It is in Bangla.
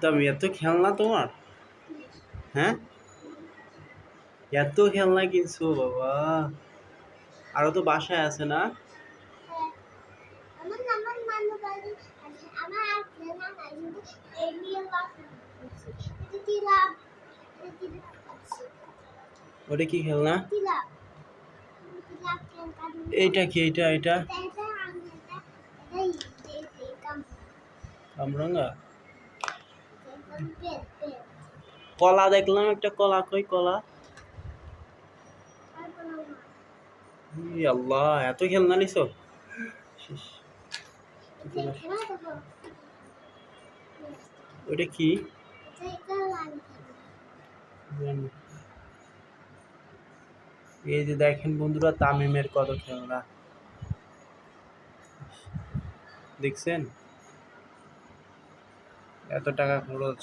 দামি, এত খেলনা তোমার? হ্যাঁ? এত খেলনা কিনছো বাবা। আরও তো বাসায় আছে না? ওটা কি খেলনা? এইটা কি, এইটা এটা কামরাঙ্গা? কলা দেখলাম, একটা কলা কই কলা? আল্লাহ, এত খেলনা নিছো? ওটা কি। এই যে দেখেন বন্ধুরা, তামিমের কত খেলনা। দেখছেন? এত টাকা খরচ